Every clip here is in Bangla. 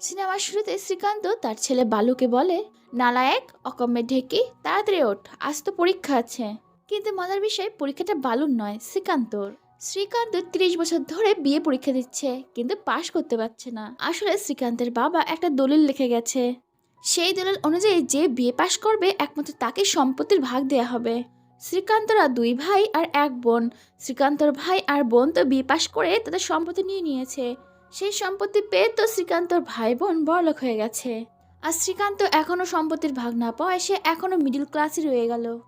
সিনেমার শুরুতে শ্রীকান্ত তার ছেলে বালুকে বলে, নালায়েক, অকম্মে ঢেকে, তাড়াতাড়ি ওঠ, আজ তো পরীক্ষা আছে। কিন্তু মজার বিষয়, পরীক্ষাটা বালুর নয়, শ্রীকান্তর। শ্রীকান্ত তিরিশ বছর ধরে বিয়ে পরীক্ষা দিচ্ছে, কিন্তু পাশ করতে পারছে না। আসলে শ্রীকান্তের বাবা একটা দলিল লিখে গেছে। সেই দলিল অনুযায়ী যে বিয়ে পাশ করবে, একমাত্র তাকে সম্পত্তির ভাগ দেয়া হবে। শ্রীকান্তরা দুই ভাই আর এক বোন। শ্রীকান্তর ভাই আর বোন তো বিয়ে পাশ করে তাদের সম্পত্তি নিয়ে নিয়েছে। সেই সম্পত্তি পেয়ে তো শ্রীকান্তর ভাই বোন বড়লোক হয়ে গেছে। আর শ্রীকান্ত এখনও সম্পত্তির ভাগ না পাওয়ায় সে এখনও মিডিল ক্লাসই রয়ে গেল।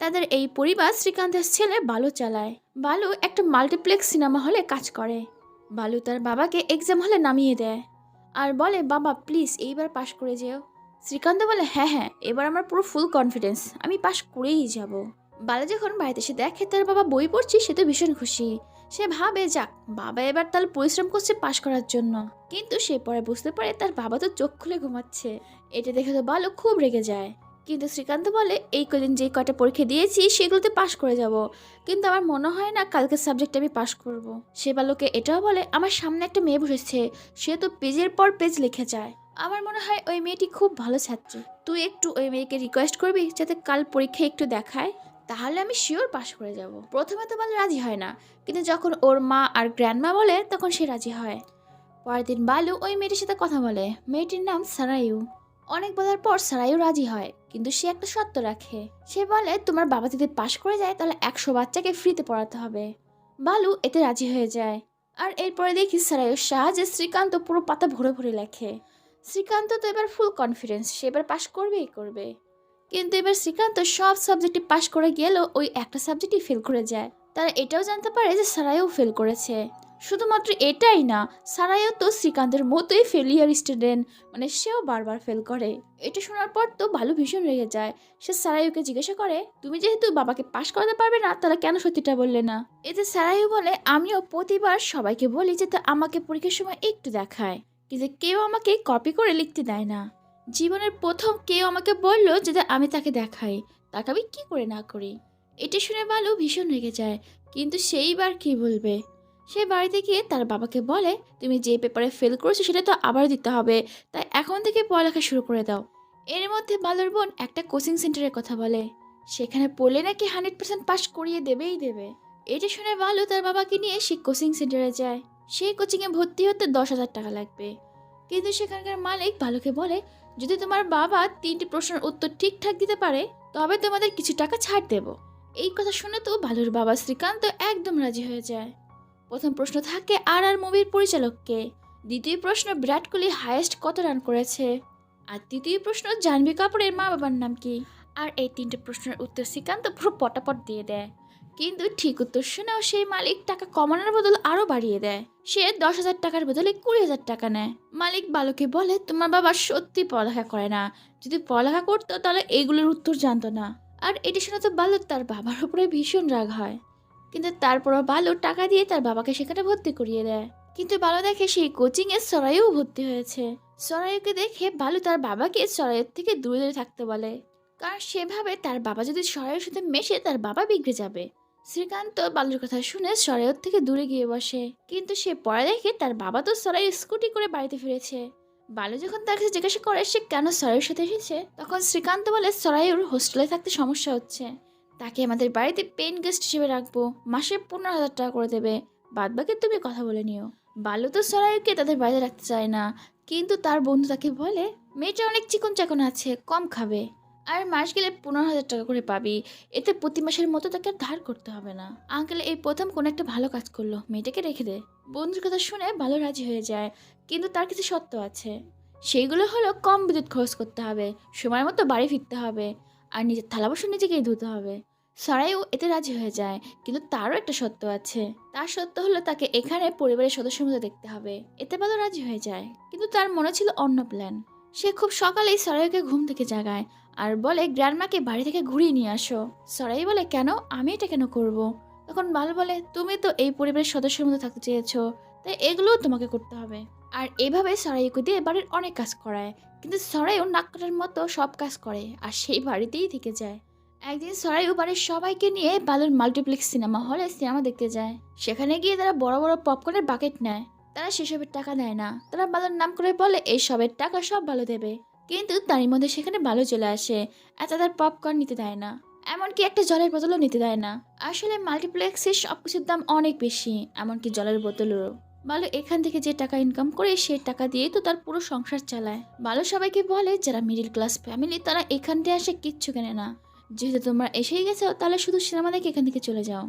তাদের এই পরিবার শ্রীকান্তের ছেলে বালু চালায়। বালু একটা মাল্টিপ্লেক্স সিনেমা হলে কাজ করে। বালু তার বাবাকে এক্সাম হলে নামিয়ে দেয়। আর বলে, বাবা প্লিজ এইবার পাশ করে যেও। শ্রীকান্ত বলে হ্যাঁ হ্যাঁ এবার আমার পুরো ফুল কনফিডেন্স আমি পাশ করেই যাব। বালু যখন বাড়িতে এসে দেখে, তার বাবা বই পড়ছি, সে তো ভীষণ খুশি। সে ভাবে, যাক, বাবা এবার তাহলে পরিশ্রম করছে পাশ করার জন্য। কিন্তু সে পরে বুঝতে পারে তার বাবা তো চোখ খুলে ঘুমাচ্ছে। এটা দেখে তো বালু খুব রেগে যায়। কিন্তু শ্রীকান্ত বলে, এই কদিন যে কটা পরীক্ষা দিয়েছি, সেগুলোতে পাশ করে যাব। কিন্তু আমার মনে হয় না কালকের সাবজেক্টে আমি পাশ করব। সে বালুকে এটাও বলে, আমার সামনে একটা মেয়ে বসেছে। সে তো পেজের পর পেজ লিখে যায়। আমার মনে হয় ওই মেয়েটি খুব ভালো ছাত্র। তুই একটু ওই মেয়েকে রিকোয়েস্ট করবি, যাতে কাল পরীক্ষায় একটু দেখায়? তাহলে আমি শিওর পাশ করে যাব। প্রথমে তো বালু রাজি হয় না। কিন্তু যখন ওর মা আর গ্র্যান্ডমা বলে, তখন সে রাজি হয়। পরের দিন বালু ওই মেয়েটির সাথে কথা বলে। মেয়েটির নাম সারাইউ অনেক বলার পর সারাইও রাজি হয়, কিন্তু সে একটা শর্ত রাখে। সে বলে, তোমার বাবা যদি পাশ করে যায়, তাহলে একশো বাচ্চাকে ফ্রিতে পড়াতে হবে। বালু এতে রাজি হয়ে যায়। আর এরপরে দেখি সারাইয়ের সাহায্যে শ্রীকান্ত পুরো পাতা ভরে ভরে লেখে। শ্রীকান্ত তো এবার ফুল কনফিডেন্স সে এবার পাশ করবেই করবে। কিন্তু এবার শ্রীকান্ত সব সাবজেক্টে পাশ করে গেলেও ওই একটা সাবজেক্টই ফেল করে যায়। তারা এটাও জানতে পারে যে সারাইও ফেল করেছে। শুধুমাত্র এটাই না, সারাইও তো শ্রীকান্তের মতোই ফেলিয়ার স্টুডেন্ট মানে সেও বারবার ফেল করে। এটা শোনার পর তো ভালো ভীষণ রেগে যায়। সে সারাইউকে জিজ্ঞাসা করে, তুমি যেহেতু বাবাকে পাশ করাতে পারবে না, তাহলে কেন সত্যিটা বললে না? এতে সারাইউ বলে, আমিও প্রতিবার সবাইকে বলি যে তা আমাকে পরীক্ষার সময় একটু দেখায় কিন্তু কেউ আমাকে কপি করে লিখতে দেয় না। জীবনের প্রথম কেউ আমাকে বলল যে আমি তাকে দেখাই, তাকে আমি কি করে না করি? এটা শুনে ভালো ভীষণ রেগে যায়, কিন্তু সেইবার কি বলবে? সে বাড়িতে গিয়ে তার বাবাকে বলে, তুমি যে পেপারে ফেল করেছ সেটা তো আবার দিতে হবে, তাই এখন থেকে পড়ালেখা শুরু করে দাও। এর মধ্যে বালুর বোন একটা কোচিং সেন্টারের কথা বলে, সেখানে পড়লে নাকি হান্ড্রেড পার্সেন্ট পাস করিয়ে দেবেই দেবে। এটা শুনে বালু তার বাবাকে নিয়ে সেই কোচিং সেন্টারে যায়। সেই কোচিংয়ে ভর্তি হতে দশ হাজার টাকা লাগবে। কিন্তু সেখানকার মালিক বালুকে বলে, যদি তোমার বাবা তিনটি প্রশ্নের উত্তর ঠিকঠাক দিতে পারে, তবে তোমাদের কিছু টাকা ছাড় দেব। এই কথা শুনে তো বালুর বাবা শ্রীকান্ত একদম রাজি হয়ে যায়। প্রথম প্রশ্ন থাকে আর আর মুভির পরিচালককে। দ্বিতীয় প্রশ্ন বিরাট কোহলি হায়েস্ট কত রান করেছে? আর তৃতীয় প্রশ্ন জাহ্নবী কাপুরের মা বাবার নাম কি? আর এই তিনটে প্রশ্নের উত্তর শ্রীকান্ত পুরো পটাপট দিয়ে দেয়। কিন্তু ঠিক উত্তর শুনেও সেই মালিক টাকা কমানোর বদল আরও বাড়িয়ে দেয়। সে দশ হাজার টাকার বদলে কুড়ি হাজার টাকা নেয়। মালিক বালুকে বলে, তোমার বাবা সত্যি পড়ালেখা করে না। যদি পড়ালেখা করতো তাহলে এইগুলোর উত্তর জানতো না। আর এটি শুনে তো বালু তার বাবার উপরে ভীষণ রাগ হয়। কিন্তু তারপরও বালু টাকা দিয়ে তার বাবাকে সেখানে ভর্তি করিয়ে দেয়। কিন্তু বালু দেখে সেই কোচিংয়ে সরাইও ভর্তি হয়েছে। সরাইকে দেখে বালু তার বাবাকে সরাইয়ের থেকে দূরে দূরে থাকতে বলে। কারণ সেভাবে তার বাবা যদি সরাইয়ের সাথে মেশে তার বাবা বিগড়ে যাবে। শ্রীকান্ত বালুর কথা শুনে সরাইয়ের থেকে দূরে গিয়ে বসে। কিন্তু সে পরে দেখে তার বাবা তো সরাই স্কুটি করে বাড়িতে ফিরেছে। বালু যখন তার কাছে জিজ্ঞাসা করে সে কেন সরাইয়ের সাথে এসেছে, তখন শ্রীকান্ত বলে, সরাইয়ের হোস্টেলে থাকতে সমস্যা হচ্ছে। তাকে আমাদের বাড়িতে পেন গেস্ট হিসেবে রাখব। মাসে পনেরো হাজার টাকা করে দেবে। বাদ বাকি তুমি কথা বলে নিও। বালু তো সরাইকে তাদের বাড়িতে রাখতে চায় না, কিন্তু তার বন্ধু তাকে বলে, মেয়েটা অনেক চিকন চাকন আছে, কম খাবে। আর মাস গেলে পনেরো হাজার টাকা করে পাবি। এতে প্রতি মাসের মতো তাকে আর ধার করতে হবে না। আঙ্কেল, এই প্রথম কোনো একটা ভালো কাজ করল। মেয়েটাকে রেখে দে। বন্ধুর কথা শুনে ভালো রাজি হয়ে যায়, কিন্তু তার কিছু সত্য আছে। সেইগুলো হলো কম বিদ্যুৎ খরচ করতে হবে, সময় মতো বাড়ি ফিরতে হবে, আর নিজের থালা বাসন নিজেকেই ধুতে হবে। সরাইও এতে রাজি হয়ে যায়, কিন্তু তারও একটা সত্য আছে। তার সত্য হলো তাকে এখানে পরিবারের সদস্যের মতো দেখতে হবে। এতে ভালো রাজি হয়ে যায়, কিন্তু তার মনে ছিল অন্য প্ল্যান সে খুব সকালেই সরাইকে ঘুম থেকে জাগায় আর বলে, গ্র্যান্ডমাকে বাড়ি থেকে ঘুরিয়ে নিয়ে আসো। সরাই বলে, কেন? আমি এটা কেন করব। তখন বাল বলে, তুমি তো এই পরিবারের সদস্যের মতো থাকতে চেয়েছো, তাই এগুলোও তোমাকে করতে হবে। আর এভাবে সরাইকে দিয়ে বাড়ির অনেক কাজ করায়। কিন্তু সরাইও নাক কাটার মতো সব কাজ করে আর সেই বাড়িতেই থেকে যায়। একদিন সরাইও বাড়ির সবাইকে নিয়ে বালুর মাল্টিপ্লেক্স সিনেমা হলে সিনেমা দেখতে যায়। সেখানে গিয়ে তারা বড় বড় পপকর্নের বাকেট নেয়। তারা সেসবের টাকা দেয় না। তারা বালুর নাম করে বলে, এই সবের টাকা সব ভালো দেবে। কিন্তু তারই মধ্যে সেখানে ভালো চলে আসে আর তাদের পপকর্ন নিতে দেয় না। এমনকি একটা জলের বোতলও নিতে দেয় না। আসলে মাল্টিপ্লেক্সে সব কিছুর দাম অনেক বেশি, এমনকি জলের বোতলেরও। বালু এখান থেকে যে টাকা ইনকাম করে সেই টাকা দিয়ে তো তার পুরো সংসার চালায়। বালু সবাইকে বলে, যারা মিডিল ক্লাস ফ্যামিলি তারা এখান থেকে আসে কিচ্ছু কেনে না। যেহেতু তোমরা এসেই গেছো, তাহলে শুধু সিনেমা দেখে এখান থেকে চলে যাও।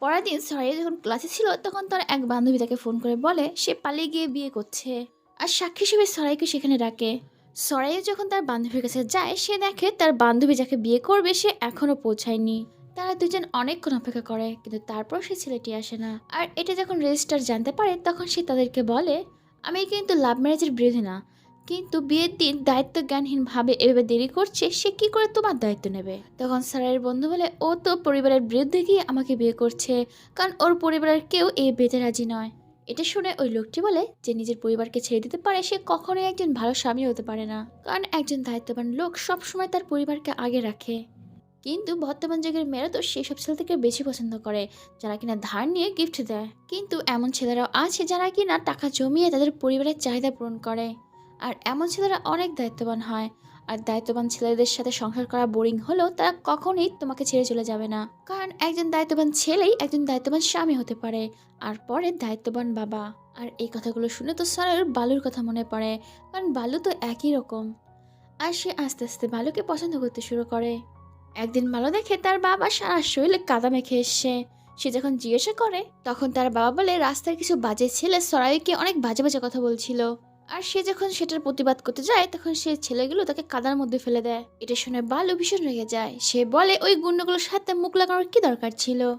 পরের দিন সরাইয়া যখন ক্লাসে ছিল, তখন তার এক বান্ধবী তাকে ফোন করে বলে, সে পালিয়ে গিয়ে বিয়ে করছে। আর সাক্ষী হিসেবে সরাইকে সেখানে ডাকে। সরাইয়া যখন তার বান্ধবীর কাছে যায়, সে দেখে তার বান্ধবী যাকে বিয়ে করবে, সে এখনও পৌঁছায়নি। তারা দুজন অনেকক্ষণ অপেক্ষা করে, কিন্তু তারপর সে ছেলেটি আসে না। আর এটা যখন রেজিস্টার জানতে পারে, তখন সে তাদেরকে বলে, আমি কিন্তু লাভ ম্যারেজের বিরোধী না, কিন্তু বিয়ের দিন দায়িত্ব জ্ঞানহীন ভাবে এভাবে দেরি করছে, সে কি করে তোমার দায়িত্ব নেবে? তখন স্যারের বন্ধু বলে, ও তো পরিবারের বিরুদ্ধে গিয়ে আমাকে বিয়ে করছে, কারণ ওর পরিবারের কেউ এই বিয়েতে রাজি নয়। এটা শুনে ওই লোকটি বলে যে নিজের পরিবারকে ছেড়ে দিতে পারে সে কখনোই একজন ভালো স্বামী হতে পারে না। কারণ একজন দায়িত্ববান লোক সবসময় তার পরিবারকে আগে রাখে। কিন্তু বর্তমান যুগের মেয়েরা তো সেসব ছেলে থেকে বেশি পছন্দ করে, যারা কিনা ধার নিয়ে গিফট দেয়। কিন্তু এমন ছেলেরাও আছে যারা কিনা টাকা জমিয়ে তাদের পরিবারের চাহিদা পূরণ করে। আর এমন ছেলেরা অনেক দায়িত্ববান হয়। আর দায়িত্ববান ছেলেদের সাথে সংসার করা বোরিং হলেও তারা কখনোই তোমাকে ছেড়ে চলে যাবে না। কারণ একজন দায়িত্ববান ছেলেই একজন দায়িত্ববান স্বামী হতে পারে, আর পরে দায়িত্ববান বাবা। আর এই কথাগুলো শুনে তো স্যারের বালুর কথা মনে পড়ে, কারণ বালু তো একই রকম। আর সে আস্তে আস্তে বালুকে পছন্দ করতে শুরু করে। একদিন ভালো দেখে তার বাবা সারা শরীরে কাদা মেখে এসছে। সে যখন জিজ্ঞাসা করে, তখন তার বাবা বলে, রাস্তার কিছু বাজে ছেলে সরাইকে অনেক বাজে বাজে কথা বলছিল। আর সে যখন সেটার প্রতিবাদ করতে যায়, তখন সে ছেলেগুলো তাকে কাদার মধ্যে ফেলে দেয়। এটা শুনে বালু ভীষণ রেগে যায়। সে বলে, ওই গুন্ডগুলোর সাথে মুখ লাগানোর কি দরকার ছিল?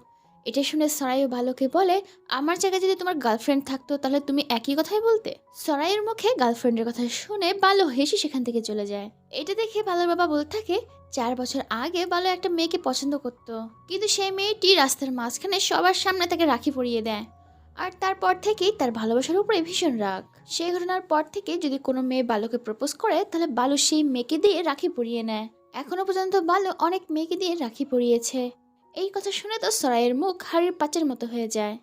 এটা শুনে সরাইও বালুকে বলে, আমার জায়গায় যদি তোমার গার্লফ্রেন্ড থাকতো, তাহলে তুমি একই কথাই বলতে? সরাইয়ের মুখে গার্লফ্রেন্ডের কথা শুনে বালু হেসে সেখান থেকে চলে যায়। এটা দেখে বালুর বাবা বলতে থাকে, চার বছর আগে বালু একটা মেয়েকে পছন্দ করত। কিন্তু সেই মেয়েটি রাস্তার মাঝখানে সবার সামনে তাকে রাখি পরিয়ে দেয়। আর তারপর থেকেই তার ভালোবাসার উপরে ভীষণ রাগ। সেই ঘটনার পর থেকে যদি কোনো মেয়ে বালুকে প্রপোজ করে, তাহলে বালু সেই মেয়েকে দিয়ে রাখি পরিয়ে নেয়। এখনও পর্যন্ত বালু অনেক মেয়েকে দিয়ে রাখি পরিয়েছে। এই কথা শুনে তো সরাইয়ের মুখ হাড়ির পাচের মতো হয়ে যায়।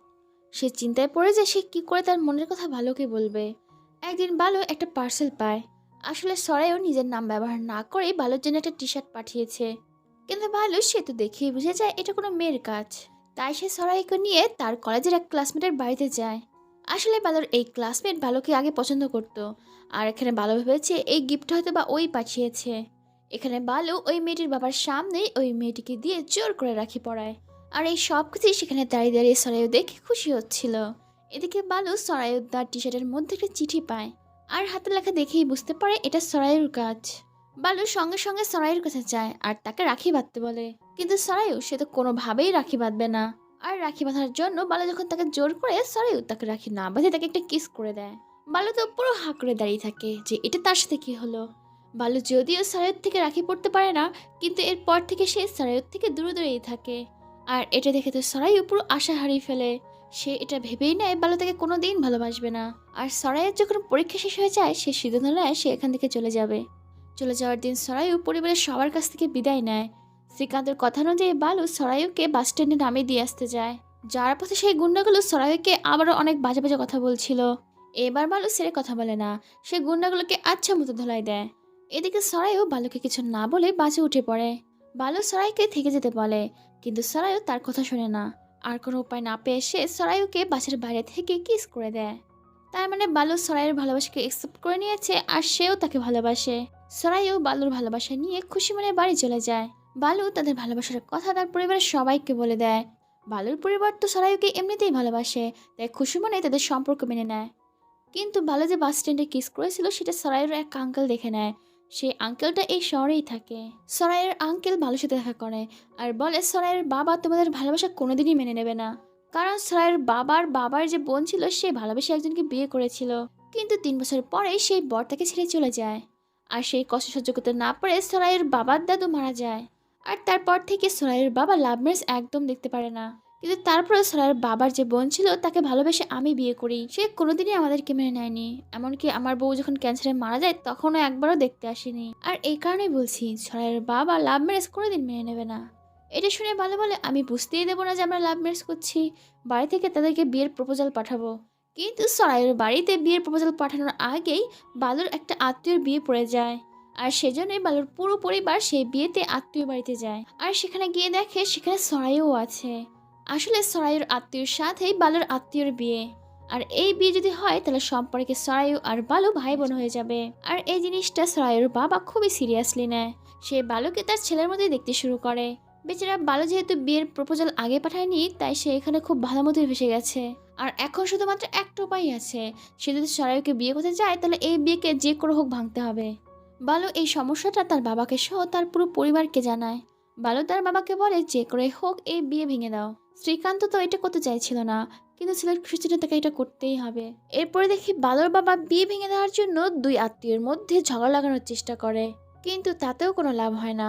সে চিন্তায় পড়ে যায় সে কি করে তার মনের কথা ভালোকে বলবে। একদিন বালু একটা পার্সেল পায়। আসলে সরাইও নিজের নাম ব্যবহার না করে বালুর জন্য একটা টি শার্ট পাঠিয়েছে। কিন্তু বালু সে তো দেখেই বুঝে যায় এটা কোনো মেয়ের কাজ। তাই সে সরাইকে নিয়ে তার কলেজের এক ক্লাসমেটের বাড়িতে যায়। আসলে বালুর এই ক্লাসমেট বালুকে আগে পছন্দ করত, আর এখানে বালু ভেবেছে এই গিফট হয়তো বা ওই পাঠিয়েছে। এখানে বালু ওই মেয়েটির বাবার সামনেই ওই মেয়েটিকে দিয়ে জোর করে রাখি পড়ায় আর এই সব কিছুই সেখানে দাঁড়িয়ে দাঁড়িয়ে সরাইও দেখে খুশি হচ্ছিল। এদিকে বালু সরাইউদ্দার টি শার্টের মধ্যে একটা চিঠি পায়, আর হাতে লেখা দেখেই বুঝতে পারে এটা সরাইয়ের কাজ। বালু সঙ্গে সঙ্গে সরাইয়ের কাছে যায়, আর তাকে রাখি বাঁধতে বলে। কিন্তু সরাইও সে তো কোনোভাবেই রাখি বাঁধবে না। আর রাখি বাঁধার জন্য বালু যখন তাকে জোর করে সরাইও তাকে রাখি না বাঁধে তাকে একটা কিস করে দেয়। বালু তো পুরো হাঁ করে দাঁড়িয়ে থাকে যে এটা তার সাথে কী হলো? বালু যদিও সরাইয়ের থেকে রাখি পড়তে পারে না, কিন্তু এরপর থেকে সে সরাইয়ের থেকে দূরে দূরেই থাকে। আর এটা দেখে তো সরাইও পুরো আশা হারিয়ে ফেলে। সে এটা ভেবেই নেয় বালু তাকে কোনো দিন ভালোবাসবে না। আর সরাইয়ের যখন পরীক্ষা শেষ হয়ে যায়, সে সিদ্ধান্ত নেয় সে এখান থেকে চলে যাবে। চলে যাওয়ার দিন সরাইও পরিবারের সবার কাছ থেকে বিদায় নেয়। শ্রীকান্তের কথা অনুযায়ী বালু সরায়ুকে বাস স্ট্যান্ডে নামিয়ে দিয়ে আসতে যায়। যার পথে সেই গুন্ডাগুলো সরাইউকে আবারও অনেক বাজে বাজে কথা বলছিল। এবার বালু সেরে কথা বলে না, সে গুন্ডাগুলোকে আচ্ছা মতো ধলাই দেয়। এদিকে সরাইও বালুকে কিছু না বলে বাসে উঠে পড়ে। বালু সরাইকে থেকে যেতে বলে, কিন্তু সরাইও তার কথা শোনে না। আর কোনো উপায় না পেয়ে সে সরাইউকে বাসের বাইরে থেকে কিস করে দেয়। তার মানে বালু সরাইয়ের ভালোবাসাকে একসেপ্ট করে নিয়েছে আর সেও তাকে ভালোবাসে। সরাইও বালুর ভালোবাসা নিয়ে খুশি মনে বাড়ি চলে যায়। বালু তাদের ভালোবাসার কথা তার পরিবারের সবাইকে বলে দেয়। বালুর পরিবার তো সরাইকে এমনিতেই ভালোবাসে, তাই খুশি মনে তাদের সম্পর্ক মেনে নেয়। কিন্তু বালু যে বাস স্ট্যান্ডে কিস করেছিল সেটা সরাইয়ের এক আঙ্কেল দেখে নেয়। সেই আঙ্কেলটা এই শহরেই থাকে। সরাইয়ের আঙ্কেল বালুর সাথে দেখা করে আর বলে, সরাইয়ের বাবা তোমাদের ভালোবাসা কোনোদিনই মেনে নেবে না। কারণ সরাইয়ের বাবার বাবার যে বোন ছিল, সে ভালোবেসে একজনকে বিয়ে করেছিল। কিন্তু তিন বছর পরে সেই বর তাকে ছেড়ে চলে যায়। আর সেই কষ্ট সহ্য করতে না পারে সরাইয়ের বাবার দাদু মারা যায়। আর তারপর থেকে সোরাইয়ের বাবা লাভ ম্যারেজ একদম দেখতে পারে না। কিন্তু তারপরে সোরাইয়ের বাবার যে বোন ছিল, তাকে ভালোবেসে আমি বিয়ে করি। সে কোনোদিনই আমাদেরকে মেনে নেয়নি। এমনকি আমার বউ যখন ক্যান্সারে মারা যায়, তখনও একবারও দেখতে আসেনি। আর এই কারণেই বলছি সোরাইয়ের বাবা লাভ ম্যারেজ কোনোদিন মেনে নেবে না। এটা শুনে ভালো বলে আমি বুঝতেই দেবো না যে আমরা লাভ ম্যারেজ করছি। বাড়ি থেকে তাদেরকে বিয়ের প্রপোজাল পাঠাবো। কিন্তু সরাইয়ের বাড়িতে বিয়ের প্রপোজাল পাঠানোর আগেই বালুর একটা আত্মীয়র বিয়ে পড়ে যায়। আর সেজন্যই বালুর পুরো পরিবার সেই বিয়েতে আত্মীয় বাড়িতে যায়। আর সেখানে গিয়ে দেখে সেখানে সরাইও আছে। আসলে সরাইয়ের আত্মীয়র সাথেই বালুর আত্মীয়র বিয়ে। আর এই বিয়ে যদি হয়, তাহলে সম্পর্কে সরাইও আর বালু ভাই বোন হয়ে যাবে। আর এই জিনিসটা সরাইয়ের বাবা খুবই সিরিয়াসলি নেয়। সে বালুকে তার ছেলের মধ্যে দেখতে শুরু করে। বেচারা বালু যেহেতু বিয়ের প্রপোজাল আগে পাঠায়নি, তাই সে এখানে খুব ভালো মতোই ভেসে গেছে। আর এখন শুধুমাত্র একটা উপায় আছে। সে যদি সরাইকে বিয়ে করতে যায় তাহলে এই বিয়েকে যে করে হোক ভাঙতে হবে। বালু এই সমস্যাটা তার বাবাকে সহ তার পুরো পরিবারকে জানায়। বালু তার বাবাকে বলে, যে করে হোক, এই বিয়ে ভেঙে দাও। শ্রীকান্ত তো এটা করতে চাইছিল না, কিন্তু ছেলের খুশির তাকে এটা করতেই হবে। এরপরে দেখি বালুর বাবা বিয়ে ভেঙে দেওয়ার জন্য দুই আত্মীয়ের মধ্যে ঝগড়া লাগানোর চেষ্টা করে, কিন্তু তাতেও কোনো লাভ হয় না।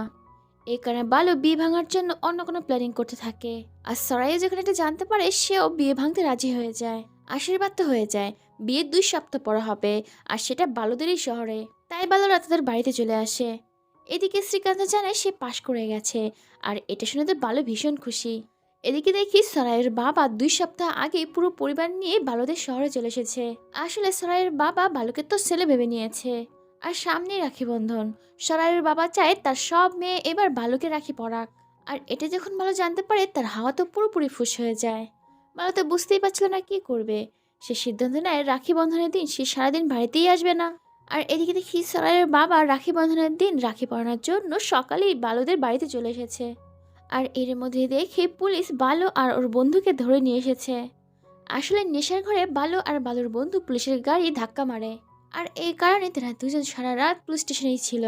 এই কারণে বালু বিয়ে ভাঙার জন্য অন্য কোনো প্ল্যানিং করতে থাকে। আর সরাইও যখন এটা জানতে পারে, সেও বিয়ে ভাঙতে রাজি হয়ে যায়, আশীর্বাদ তো হয়ে যায়। বিয়ের দুই সপ্তাহ পর হবে, আর সেটা বালুদেরই শহরে। তাই বালুরা তাদের বাড়িতে চলে আসে। এদিকে শ্রীকান্ত জানে সে পাশ করে গেছে আর এটা শুনে তো বালু ভীষণ খুশি। এদিকে দেখি সরাইয়ের বাবা দুই সপ্তাহ আগে পুরো পরিবার নিয়ে বালুদের শহরে চলে এসেছে। আসলে সরাইয়ের বাবা বালুকে তো ছেলে ভেবে নিয়েছে। আর সামনে রাখি বন্ধন। সরাইয়ের বাবা চায় তার সব মেয়ে এবার বালুকে রাখি পরাক। আর এটা যখন বালু জানতে পারে, তার হাওয়া তো পুরোপুরি ফুস হয়ে যায়। বালু তো বুঝতেই পারছিল না কি করবে। সে সিদ্ধান্ত নেয় রাখি বন্ধনের দিন সে সারাদিন বাড়িতেই আসবে না। আর এদিকে দেখি সরাইয়ের বাবা রাখি বন্ধনের দিন রাখি পরানোর জন্য সকালেই বালুদের বাড়িতে চলে এসেছে। আর এর মধ্যে দেখে পুলিশ বালু আর ওর বন্ধুকে ধরে নিয়ে এসেছে। আসলে নেশার ঘরে বালু আর বালুর বন্ধু পুলিশের গাড়ি ধাক্কা মারে। আর এই কারণে তারা দুজন সারা রাত পুলিশ স্টেশনেই ছিল।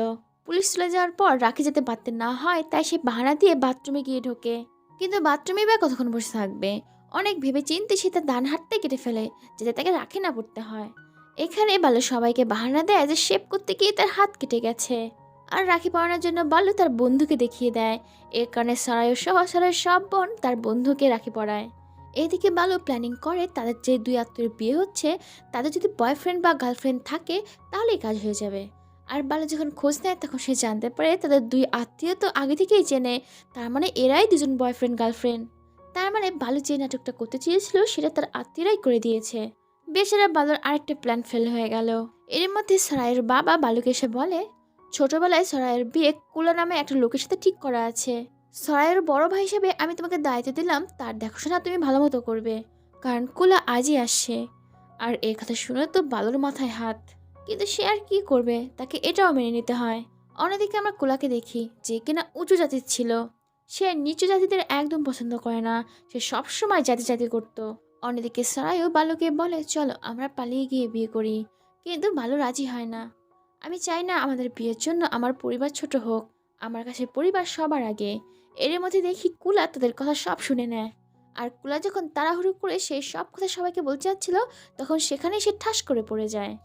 পুলিশ চলে যাওয়ার পর রাখি যেতে পারতে না হয়, তাই সে বাহানা দিয়ে বাথরুমে গিয়ে ঢোকে। কিন্তু বাথরুমে বা কতক্ষণ বসে থাকবে? অনেক ভেবে চিনতে সে তার ডান হাতটাই কেটে ফেলে, যাতে তাকে রাখি না পড়তে হয়। এখানে বালু সবাইকে বাহানা দেয় যে শেপ করতে গিয়ে তার হাত কেটে গেছে। আর রাখি পরানোর জন্য বালু তার বন্ধুকে দেখিয়ে দেয়। এর কারণে সরাইও সহ সরাই সব বোন তার বন্ধুকে রাখি পরায়। এদিকে বালু প্ল্যানিং করে তাদের যে দুই আত্মীয় বিয়ে হচ্ছে, তাদের যদি বয়ফ্রেন্ড বা গার্লফ্রেন্ড থাকে, তাহলেই কাজ হয়ে যাবে। আর বালু যখন খোঁজ নেয়, তখন সে জানতে পারে তাদের দুই আত্মীয় তো আগে থেকেই চেনে, তার মানে এরাই দুজন বয়ফ্রেন্ড গার্লফ্রেন্ড তার মানে বালু যে নাটকটা করতে চেয়েছিল, সেটা তার আত্মীয়রাই করে দিয়েছে। বেচারা বালুর আরেকটা প্ল্যান ফেল হয়ে গেল। এর মধ্যে সরাইয়ের বাবা বালুকে এসে বলে, ছোটবেলায় সরাইয়ের বিয়ে কুলা নামে একটা লোকের সাথে ঠিক করা আছে। সরাইয়ের বড় ভাই হিসেবে আমি তোমাকে দায়িত্ব দিলাম, তার দেখাশোনা তুমি ভালো মতো করবে, কারণ কুলা আজই আসছে। আর এই কথা শুনে তো বালুর মাথায় হাত। কিন্তু সে আর কি করবে, তাকে এটাও মেনে নিতে হয়। অন্যদিকে আমরা কুলাকে দেখি, যে কিনা উঁচু জাতির ছিল। সে নিচু জাতিদের একদম পছন্দ করে না, সে সবসময় জাতি জাতি করত। অন্যদিকে সরাইও বালুকে বলে, চলো, আমরা পালিয়ে গিয়ে বিয়ে করি। কিন্তু বালু রাজি হয় না। আমি চাই না আমাদের বিয়ের জন্য আমার পরিবার ছোট হোক, আমার কাছে পরিবার সবার আগে। এর মধ্যে দেখি কুলা তাদের কথা সব শুনে নেয়। আর কুলা যখন তাড়াহুড়ো করে সেই সব কথা সবাইকে বলতে যাচ্ছিল, তখন সেখানেই সে ঠাস করে পড়ে যায়।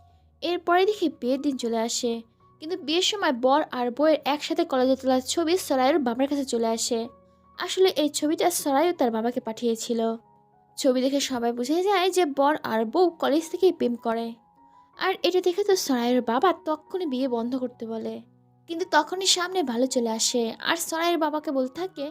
এরপরে দেখি বিয়ের দিন চলে আসে। কিন্তু বিয়ের সময় বর আর বউয়ের একসাথে কলেজে তোলার ছবি সরাইয়ের বাবার কাছে চলে আসে। আসলে এই ছবিটা সরাইও তার বাবাকে পাঠিয়েছিল। ছবি দেখে সবাই বুঝে যায় যে বর আর বউ কলেজ থেকেই প্রেম করে। আর এটা দেখে তো সরাইয়ের বাবা তখনই বিয়ে বন্ধ করতে বলে। কিন্তু তখনই সামনে ভালো চলে আসে আর সরাইয়ের বাবাকে বলতে থাকে,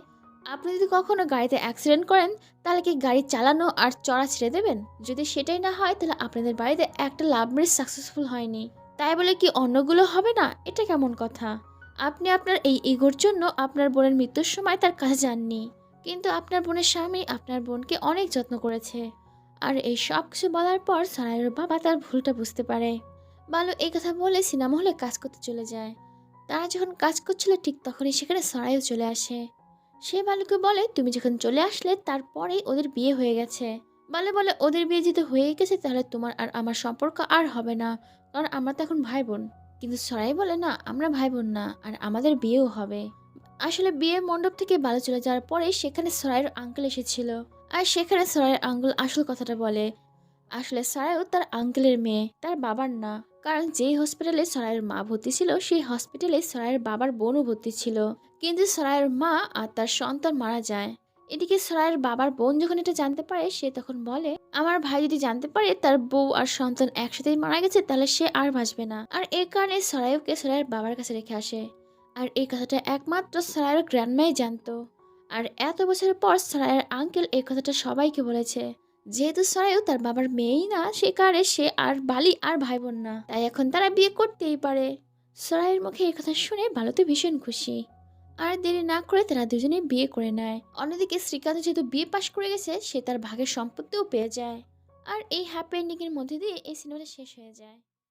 আপনি যদি কখনো গাড়িতে অ্যাক্সিডেন্ট করেন, তাহলে কি গাড়ি চালানো আর চড়া ছেড়ে দেবেন? যদি সেটাই না হয়, তাহলে আপনাদের বাড়িতে একটা লাভ ম্যারেজ সাকসেসফুল হয়নি। তাই বলে কি অন্যগুলো হবে না? এটা কেমন কথা? আপনি আপনার এই ইগোর জন্য আপনার বোনের মৃত্যুর সময় তার কাছে যাননি। কিন্তু আপনার বোনের স্বামী আপনার বোনকে অনেক যত্ন করেছে। আর এই সব কিছু বলার পর সারাইয়ের বাবা তার ভুলটা বুঝতে পারে। বালু এই কথা বলে সিনেমা হলে কাজ করতে চলে যায়। তারা যখন কাজ করছিল ঠিক তখনই সেখানে সরাইও চলে আসে। সে বালুকে বলে, তুমি যখন চলে আসলে তারপরেই ওদের বিয়ে হয়ে গেছে। বালু বলে, ওদের বিয়ে যেতে হয়ে গেছে তাহলে তোমার আর আমার সম্পর্ক আর হবে না। কারণ আমরা তো এখন ভাই বোন। কিন্তু সরাই বলে, না, আমরা ভাই বোন না, আর আমাদের বিয়েও হবে। আসলে বিয়ের মণ্ডপ থেকে বালু চলে যাওয়ার পরে সেখানে সরাইয়ের আঙ্কেল এসেছিল। আর সেখানে সরাইয়ের আঙ্কেল আসল কথাটা বলে, আসলে সরাইও তার আঙ্কেলের মেয়ে, তার বাবার না। কারণ যে হসপিটালে সরাইয়ের মা ভর্তি ছিল, সেই হসপিটালে সরাইয়ের বাবার বোনও ভর্তি ছিল। কিন্তু সরাইয়ের মা আর তার সন্তান মারা যায়। এদিকে সরাইয়ের বাবার বোন যখন এটা জানতে পারে, সে তখন বলে, আমার ভাই যদি জানতে পারে, তার বউ আর সন্তান একসাথেই মারা গেছে, তাহলে সে আর বাঁচবে না। আর এই কারণে সরাইকে সরাইয়ের বাবার কাছে রেখে আসে। আর এই কথাটা একমাত্র সরাইয়ের গ্র্যান্ডমাই জানতো। আর এত বছরের পর সরাইয়ের আঙ্কেল এই কথাটা সবাইকে বলেছে। যেহেতু সরাইও তার বাবার মেয়েই না, সে কারে সে আর বালি আর ভাই বোন না। তাই এখন তারা বিয়ে করতেই পারে। সরাইয়ের মুখে এই কথা শুনে বালু তো ভীষণ খুশি। আর দেরি না করে তারা দুজনে বিয়ে করে নেয়। অন্যদিকে শ্রীকান্ত যেহেতু বিয়ে পাশ করে গেছে, সে তার ভাগের সম্পত্তিও পেয়ে যায়। আর এই হ্যাপি এন্ডিংয়ের মধ্যে দিয়ে এই সিনেমাটা শেষ হয়ে যায়।